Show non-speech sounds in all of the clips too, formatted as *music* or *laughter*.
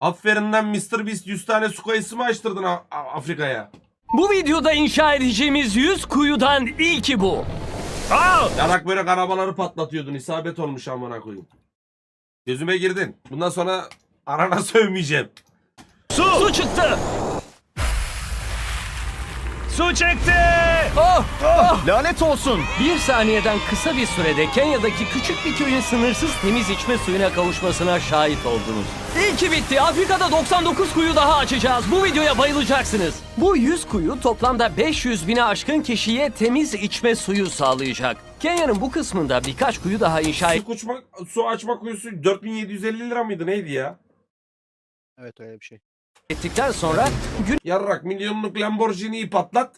Aferin lan Mr. Beast 100 tane su kayısı mı açtırdın A- A- Afrika'ya? Bu videoda inşa edeceğimiz 100 kuyudan ilki bu. Yarak böyle arabaları patlatıyordun. isabet olmuş amına koyayım. Gözüme girdin. Bundan sonra arana *laughs* sövmeyeceğim. Su! Su çıktı. Su çekti! Oh, oh. Lanet olsun. Bir saniyeden kısa bir sürede Kenya'daki küçük bir köyün sınırsız temiz içme suyuna kavuşmasına şahit oldunuz. İlki bitti. Afrika'da 99 kuyu daha açacağız. Bu videoya bayılacaksınız. Bu 100 kuyu toplamda 500 bine aşkın kişiye temiz içme suyu sağlayacak. Kenya'nın bu kısmında birkaç kuyu daha inşa Su, uçma, su açma kuyusu 4750 lira mıydı neydi ya? Evet öyle bir şey. Ettikten sonra Yarrak milyonluk Lamborghini'yi patlat.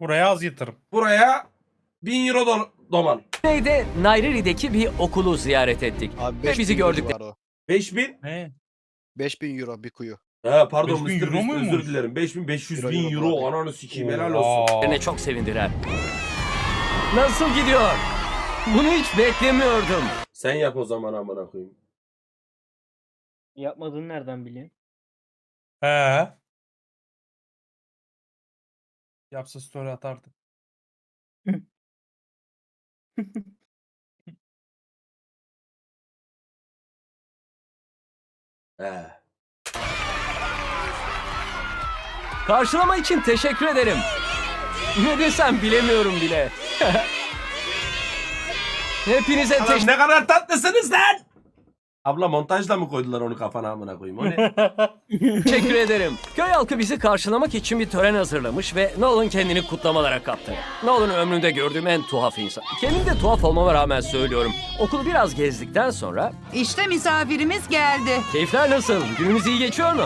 Buraya az yatırım. Buraya 1000 euro do- doman. güneyde Nairobi'deki bir okulu ziyaret ettik. Abi Ve 5000 bizi euro gördük. o. 5000. Ne? 5000 euro bir kuyu. Ha pardon 5000 Mr. euro Beast muymuş? özür dilerim. 5500 Euro, bin euro, euro abi. ananı sikeyim helal olsun. Aa. Beni çok sevindiler. Nasıl gidiyor? Bunu hiç beklemiyordum. Sen yap o zaman amına koyayım. Yapmadığını nereden biliyorsun? He. Yapsa story atardı. *laughs* He. Karşılama için teşekkür ederim. Ne desem bilemiyorum bile. *laughs* Hepinize teşekkür ne kadar tatlısınız lan. Abla montajla mı koydular onu kafana amına koyayım? O ne? *laughs* Teşekkür ederim. Köy halkı bizi karşılamak için bir tören hazırlamış ve Nolan kendini kutlamalara kaptı. Nolan ömrümde gördüğüm en tuhaf insan. Kendim de tuhaf olmama rağmen söylüyorum. Okulu biraz gezdikten sonra İşte misafirimiz geldi. keyifler nasıl? Günümüz iyi geçiyor mu?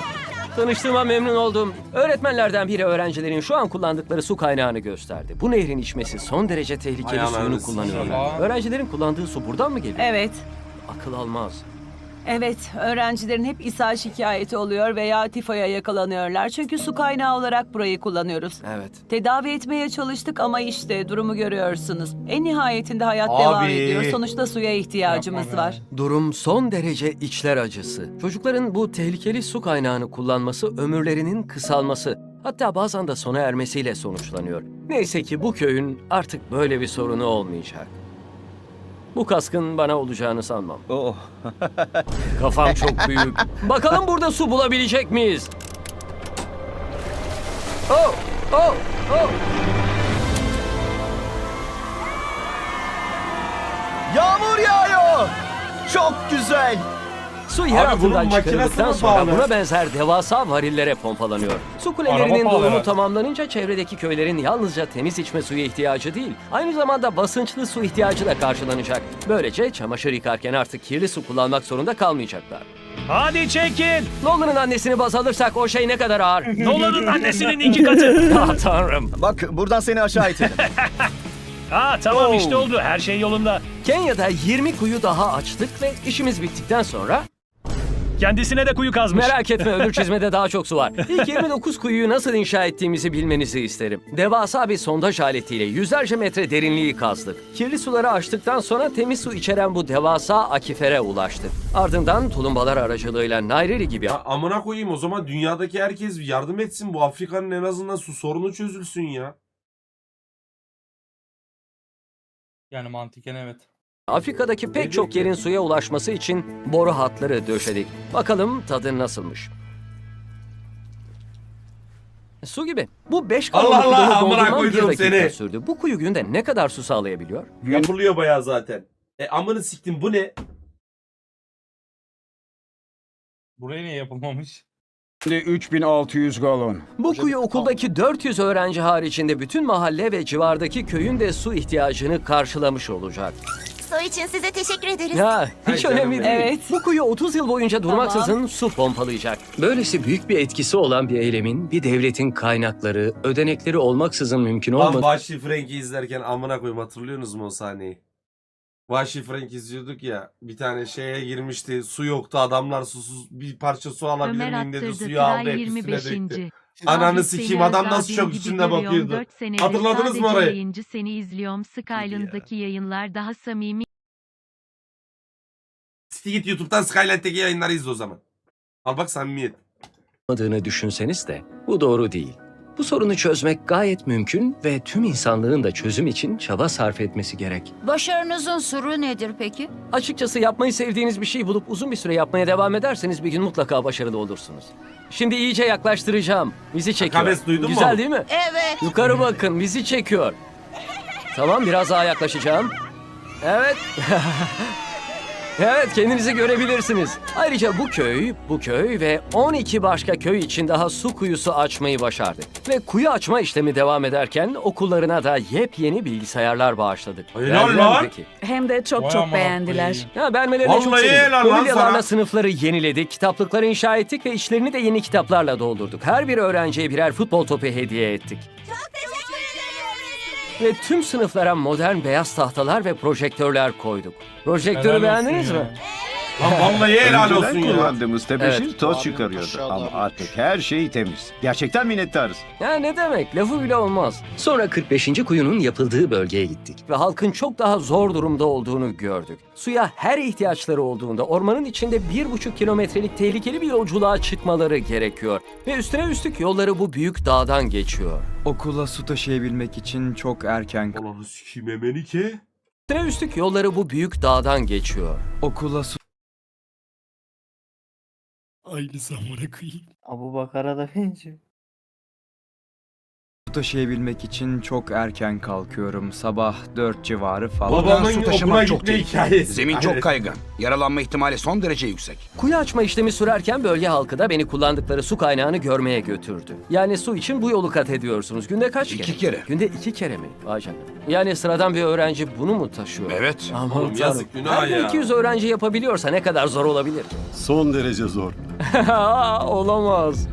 Tanıştığıma memnun oldum. Öğretmenlerden biri öğrencilerin şu an kullandıkları su kaynağını gösterdi. Bu nehrin içmesi son derece tehlikeli Ay suyunu ananı kullanıyorlar. sikeyim. Öğrencilerin kullandığı su buradan mı geliyor? Evet. Akıl almaz. Evet, öğrencilerin hep ishal şikayeti oluyor veya tifoya yakalanıyorlar. Çünkü su kaynağı olarak burayı kullanıyoruz. Evet. Tedavi etmeye çalıştık ama işte durumu görüyorsunuz. En nihayetinde hayat Abi. devam ediyor. Sonuçta suya ihtiyacımız Yapma be. var. Durum son derece içler acısı. Çocukların bu tehlikeli su kaynağını kullanması ömürlerinin kısalması, hatta bazen de sona ermesiyle sonuçlanıyor. Neyse ki bu köyün artık böyle bir sorunu olmayacak. Bu kaskın bana olacağını sanmam. Oh. *laughs* Kafam çok büyük. Bakalım burada su bulabilecek miyiz? Oh, oh, oh. Yağmur yağıyor. Çok güzel. Su yer Abi bunun altından çıkarıldıktan sonra buna benzer devasa varillere pompalanıyor. Su Araba kulelerinin pahalı dolumu herhalde. tamamlanınca çevredeki köylerin yalnızca temiz içme suyu ihtiyacı değil, aynı zamanda basınçlı su ihtiyacı da karşılanacak. Böylece çamaşır yıkarken artık kirli su kullanmak zorunda kalmayacaklar. Hadi çekin! Nolan'ın annesini baz alırsak o şey ne kadar ağır. *laughs* Nolan'ın annesinin iki katı. *laughs* ah tanrım. Bak buradan seni aşağı itelim. *laughs* Ha tamam Oh. işte oldu. Her şey yolunda. Kenya'da 20 kuyu daha açtık ve işimiz bittikten sonra Kendisine de kuyu kazmış. Merak etme öbür *laughs* çizmede daha çok su var. *laughs* İlk 29 kuyuyu nasıl inşa ettiğimizi bilmenizi isterim. Devasa bir sondaj aletiyle yüzlerce metre derinliği kazdık. Kirli suları açtıktan sonra temiz su içeren bu devasa akifere ulaştık. Ardından tulumbalar aracılığıyla Nairobi gibi Ya amına koyayım o zaman dünyadaki herkes yardım etsin. Bu Afrika'nın en azından su sorunu çözülsün ya. Yani mantıken evet. Afrika'daki pek çok yerin suya ulaşması için boru hatları döşedik. Bakalım tadı nasılmış. Su gibi. Bu 5 Allah Allah, amına doldurmam bir koydum dakika seni. sürdü. Bu kuyu günde ne kadar su sağlayabiliyor? Yapılıyor bayağı zaten. E amını siktim bu ne? Buraya niye yapılmamış? 3600 galon. Bu kuyu okuldaki 400 öğrenci haricinde bütün mahalle ve civardaki köyün de su ihtiyacını karşılamış olacak. Su için size teşekkür ederiz. Ya hiç Ay önemli değil. Evet. Bu kuyu 30 yıl boyunca durmaksızın su pompalayacak. Böylesi büyük bir etkisi olan bir eylemin bir devletin kaynakları, ödenekleri olmaksızın mümkün Lan olmadığı Vahşi Frank'i izlerken amına koyayım hatırlıyorsunuz mu o sahneyi? Vahşi Frank izliyorduk ya bir tane şeye girmişti su yoktu adamlar susuz bir parça su alabilir Ömer miyim dedi attırdı suyu aldı Kral hep 25. üstüne döktü. Ananı sikeyim adam nasıl çok görüyorum, bakıyordu. Hatırladınız mı orayı? yayıncı seni izliyorum. Skyline'daki yayınlar daha samimi Siti git YouTube'dan Skyline'deki yayınları izle o zaman. Al bak samimiyet. olmadığını düşünseniz de bu doğru değil. Bu sorunu çözmek gayet mümkün ve tüm insanlığın da çözüm için çaba sarf etmesi gerek. Başarınızın sırrı nedir peki? Açıkçası yapmayı sevdiğiniz bir şeyi bulup uzun bir süre yapmaya devam ederseniz bir gün mutlaka başarılı olursunuz. Şimdi iyice yaklaştıracağım. Bizi çekiyor. Akabes duydun mu? Güzel değil mi? Evet. Yukarı bakın bizi çekiyor. Tamam biraz daha yaklaşacağım. Evet. *laughs* evet kendinizi görebilirsiniz. Ayrıca bu köy, bu köy ve 12 başka köy için daha su kuyusu açmayı başardık. Ve kuyu açma işlemi devam ederken okullarına da yepyeni bilgisayarlar bağışladık. Helal Verdiler lan. peki? Hem de çok Vay çok amına beğendiler. Ya beğenmelerine çok Vallahi sevindim. helal lan Mobilyalarla sana. sınıfları yeniledik, kitaplıkları inşa ettik ve içlerini de yeni kitaplarla doldurduk. Her bir öğrenciye birer futbol topu hediye ettik. Ve tüm sınıflara modern beyaz tahtalar ve projektörler koyduk. Projektörü Helal olsun beğendiniz ya. mi? Lan vallahi helal Önceden olsun ya. kullandığımız tebeşir Evet. toz çıkarıyordu aşağıda ama artık her şey temiz. Gerçekten minnettarız. Ya ne demek? Lafı bile olmaz. Sonra 45. kuyunun yapıldığı bölgeye gittik. Ve halkın çok daha zor durumda olduğunu gördük. Suya her ihtiyaçları olduğunda ormanın içinde bir buçuk kilometrelik tehlikeli bir yolculuğa çıkmaları gerekiyor. Ve üstüne üstlük yolları bu büyük dağdan geçiyor. Okula su taşıyabilmek için çok erken Ananı sikeyim Emenike. Üstüne üstlük yolları bu büyük dağdan geçiyor. okula su Abu Bakar'a da benziyor. Taşıyabilmek için çok erken kalkıyorum. Sabah 4 civarı falan. Babamın su okula taşımak çok gitme tehlikeli. hikayesi. Zemin çok kaygan. Yaralanma ihtimali son derece yüksek. Kuyu açma işlemi sürerken bölge halkı da beni kullandıkları su kaynağını görmeye götürdü. Yani su için bu yolu kat ediyorsunuz. Günde kaç kere? İki kere. Günde iki kere mi? Vay canına. Yani sıradan bir öğrenci bunu mu taşıyor? Evet. Aman Oğlum yazık, günah Her gün ya. 200 öğrenci yapabiliyorsa ne kadar zor olabilir? Son derece zor. *laughs* Olamaz.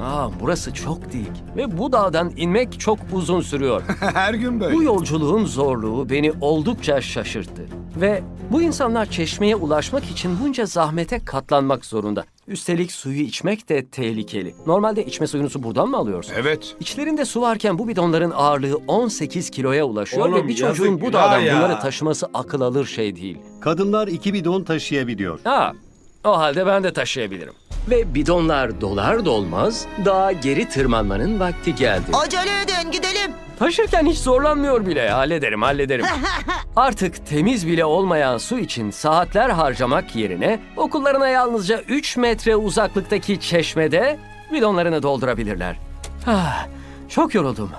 Aa, burası çok dik ve bu dağdan inmek çok uzun sürüyor. *laughs* Her gün böyle. bu yolculuğun zorluğu beni oldukça şaşırttı. Ve bu insanlar çeşmeye ulaşmak için bunca zahmete katlanmak zorunda. Üstelik suyu içmek de tehlikeli. Normalde içme suyunuzu buradan mı alıyorsun? Evet. İçlerinde su varken bu bidonların ağırlığı 18 kiloya ulaşıyor Oğlum, ve bir yazık, çocuğun bu dağdan ya. bunları taşıması akıl alır şey değil. Kadınlar iki bidon taşıyabiliyor. Ha, o halde ben de taşıyabilirim. Ve bidonlar dolar dolmaz dağa geri tırmanmanın vakti geldi. Acele edin gidelim. Taşırken hiç zorlanmıyor bile. Hallederim, hallederim. *laughs* Artık temiz bile olmayan su için saatler harcamak yerine okullarına yalnızca 3 metre uzaklıktaki çeşmede bidonlarını doldurabilirler. Ah, çok yoruldum.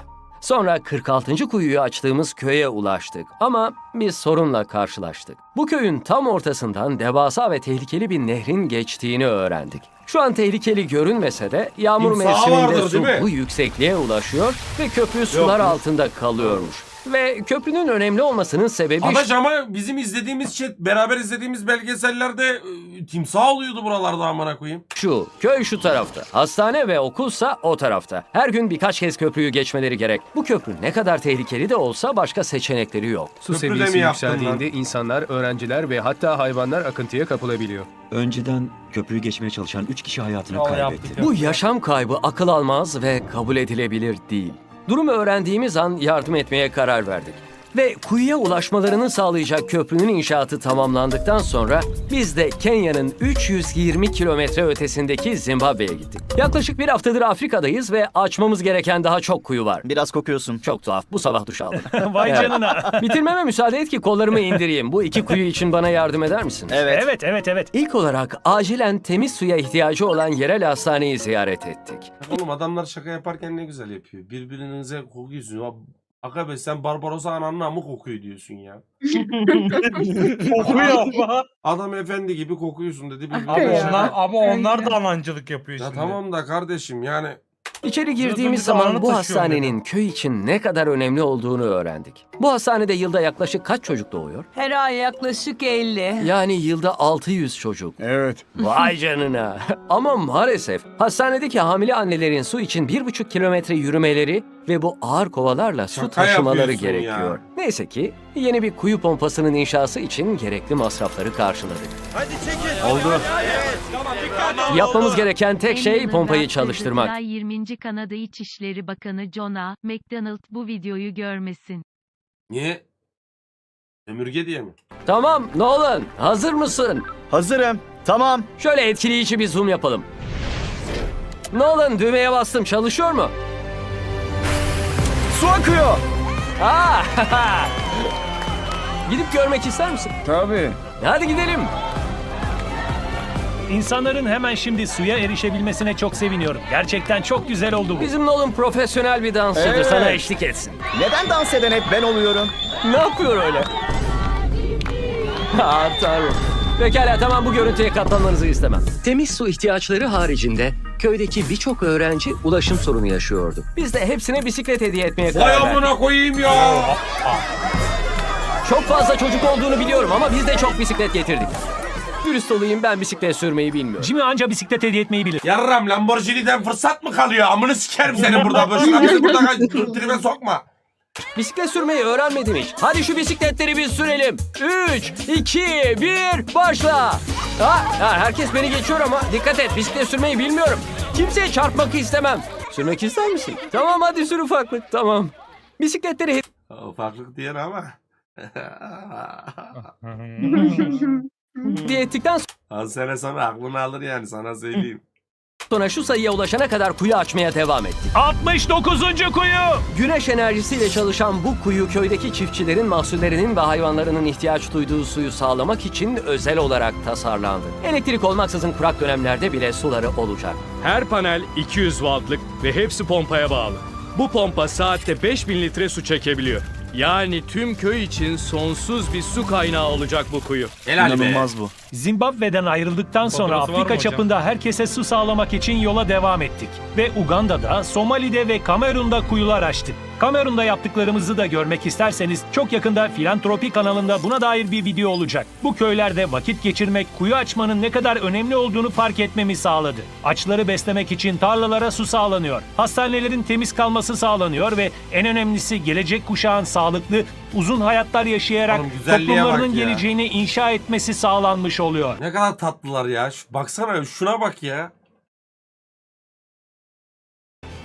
Sonra 46. kuyuyu açtığımız köye ulaştık ama bir sorunla karşılaştık. Bu köyün tam ortasından devasa ve tehlikeli bir nehrin geçtiğini öğrendik. Şu an tehlikeli görünmese de yağmur Timsahı mevsiminde vardır, su değil mi? bu yüksekliğe ulaşıyor ve köprü sular yok. altında kalıyormuş. Ve köprünün önemli olmasının sebebi Adaş ama bizim izlediğimiz şey, beraber izlediğimiz belgesellerde e, timsah oluyordu buralarda amına koyayım. şu. Köy şu tarafta. Hastane ve okulsa o tarafta. Her gün birkaç kez köprüyü geçmeleri gerek. Bu köprü ne kadar tehlikeli de olsa başka seçenekleri yok. Su Köprü de seviyesi mi yaptın yükseldiğinde insanlar, öğrenciler ve hatta hayvanlar akıntıya kapılabiliyor. Önceden köprüyü geçmeye çalışan 3 kişi hayatını yaptık Bu ya. yaşam kaybı akıl almaz ve kabul edilebilir değil. Durumu öğrendiğimiz an yardım etmeye karar verdik. Ve kuyuya ulaşmalarını sağlayacak köprünün inşaatı tamamlandıktan sonra biz de Kenya'nın 320 kilometre ötesindeki Zimbabwe'ye gittik. Yaklaşık bir haftadır Afrika'dayız ve açmamız gereken daha çok kuyu var. Biraz kokuyorsun. Çok tuhaf. Bu sabah duş aldım. *laughs* Vay Evet. canına. *laughs* Bitirmeme müsaade et ki kollarımı indireyim. Bu iki kuyu için bana yardım eder misin? Evet. evet evet evet. İlk olarak acilen temiz suya ihtiyacı olan yerel hastaneyi ziyaret ettik. Oğlum adamlar şaka yaparken ne güzel yapıyor. Birbirinize kokuyorsun. Ya, Akabe sen Barbarossa ananın amı kokuyor diyorsun ya. *laughs* Kokuyor ama. Adam efendi gibi kokuyorsun dedi. Abi birbirine şaka- onlar, ama onlar da alancılık yapıyor Ya şimdi. tamam da kardeşim yani İçeri girdiğimiz zaman bu hastanenin köy için ne kadar önemli olduğunu öğrendik. Bu hastanede yılda yaklaşık kaç çocuk doğuyor? Her ay yaklaşık 50. Yani yılda 600 çocuk. Evet. *laughs* Vay canına. *laughs* Ama maalesef hastanedeki hamile annelerin su için bir buçuk kilometre yürümeleri ve bu ağır kovalarla su Şaka taşımaları yapıyorsun gerekiyor. ya. Neyse ki yeni bir kuyu pompasının inşası için gerekli masrafları karşıladık. Oldu. Yapmamız gereken tek şey pompayı çalıştırmak. Kızılay 20. Kanada İçişleri Bakanı John A. McDonald bu videoyu görmesin. niye? Ömürge diye mi? Tamam Nolan hazır mısın? Hazırım. Tamam. Şöyle etkileyici bir zoom yapalım. Nolan düğmeye bastım çalışıyor mu? Su akıyor. Aa! *laughs* Gidip görmek ister misin? Tabii. Hadi gidelim. İnsanların hemen şimdi suya erişebilmesine çok seviniyorum. Gerçekten çok güzel oldu bu. Bizim Nolan profesyonel bir dansçıdır. Evet. Sana eşlik etsin. Neden dans eden hep ben oluyorum? Ne yapıyor öyle? Aa tanrım. Pekala tamam bu görüntüye katlanmanızı istemem. Temiz su ihtiyaçları haricinde köydeki birçok öğrenci ulaşım sorunu yaşıyordu. Biz de hepsine bisiklet hediye etmeye Vay karar verdik. amına koyayım ya. Çok fazla çocuk olduğunu biliyorum ama biz de çok bisiklet getirdik. Dürüst olayım ben bisiklet sürmeyi bilmiyorum. Jimmy anca bisiklet hediye etmeyi bilir. Yarram Lamborghini'den fırsat mı kalıyor? Amını sikerim senin burada. Boşuna bizi burada tribe sokma. Bisiklet sürmeyi öğrenmedim hiç. Hadi şu bisikletleri biz sürelim. 3, 2, 1, başla. Ha, ha, herkes beni geçiyor ama dikkat et bisiklet sürmeyi bilmiyorum. Kimseye çarpmak istemem. Sürmek ister misin? Tamam hadi sür ufaklık tamam. Bisikletleri Ufaklık diyen ama. *laughs* *laughs* hediye ettikten Az sene sonra aklını alır yani sana söyleyeyim. sonra şu sayıya ulaşana kadar kuyu açmaya devam ettik. 69. kuyu. Güneş enerjisiyle çalışan bu kuyu köydeki çiftçilerin mahsullerinin ve hayvanlarının ihtiyaç duyduğu suyu sağlamak için özel olarak tasarlandı. Elektrik olmaksızın kurak dönemlerde bile suları olacak. Her panel 200 wattlık ve hepsi pompaya bağlı. Bu pompa saatte 5000 litre su çekebiliyor. Yani tüm köy için sonsuz bir su kaynağı olacak bu kuyu. Helal be. İnanılmaz bu. Zimbabwe'den ayrıldıktan sonra Fotoğrafı var mı Afrika hocam? çapında herkese su sağlamak için yola devam ettik. Ve Uganda'da, Somali'de ve Kamerun'da kuyular açtık. Kamerun'da yaptıklarımızı da görmek isterseniz çok yakında Filantropi kanalında buna dair bir video olacak. Bu köylerde vakit geçirmek kuyu açmanın ne kadar önemli olduğunu fark etmemi sağladı. Açları beslemek için tarlalara su sağlanıyor. Hastanelerin temiz kalması sağlanıyor ve en önemlisi gelecek kuşağın sağlıklı, uzun hayatlar yaşayarak Oğlum güzelliğe bak toplumlarının ya. geleceğini inşa etmesi sağlanmış oluyor. Ne kadar tatlılar ya. Şu, baksana şuna bak ya.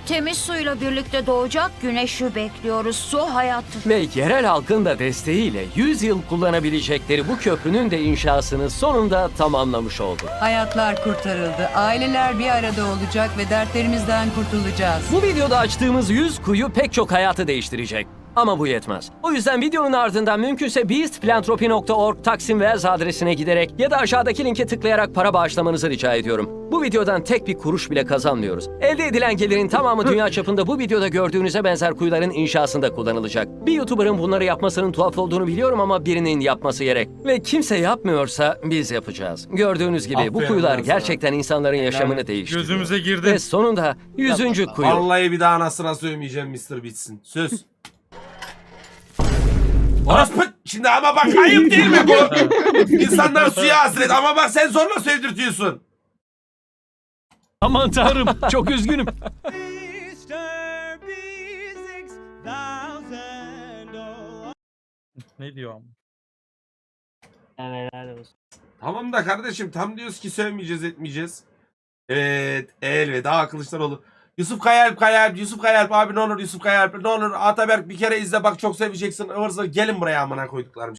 Temiz suyla birlikte doğacak güneşi bekliyoruz. Su hayattır. Ve yerel halkın da desteğiyle 100 yıl kullanabilecekleri bu köprünün de inşasını sonunda tamamlamış oldu. Hayatlar kurtarıldı. Aileler bir arada olacak ve dertlerimizden kurtulacağız. Bu videoda açtığımız 100 kuyu pek çok hayatı değiştirecek. Ama bu yetmez. O yüzden videonun ardından mümkünse beastphilanthropy.org Taksim Wells adresine giderek ya da aşağıdaki linke tıklayarak para bağışlamanızı rica ediyorum. Bu videodan tek bir kuruş bile kazanmıyoruz. Elde edilen gelirin tamamı dünya çapında bu videoda gördüğünüze benzer kuyuların inşasında kullanılacak. Bir YouTuber'ın bunları yapmasının tuhaf olduğunu biliyorum ama birinin yapması gerek. Ve kimse yapmıyorsa biz yapacağız. Gördüğünüz gibi bu Aferin kuyular lan sana. gerçekten insanların yaşamını değiştiriyor. Gözümüze girdi. Ve sonunda 100. kuyu. Vallahi bir daha anasına sövmeyeceğim Mr. Bitsin. Söz. Orospu şimdi ama bak ayıp değil mi bu? *laughs* İnsanlar suya hasret ama bak sen zorla sevdirtiyorsun. Aman tanrım çok üzgünüm. Ne diyor? Tamam da kardeşim tam diyoruz ki sevmeyeceğiz etmeyeceğiz. Evet elveda Kılıçdaroğlu. Yusuf Kayalp Kayalp Yusuf Kayalp abi ne olur Yusuf Kayalp ne olur Ataberk bir kere izle bak çok seveceksin ıvır gelin buraya amına koyduklarım.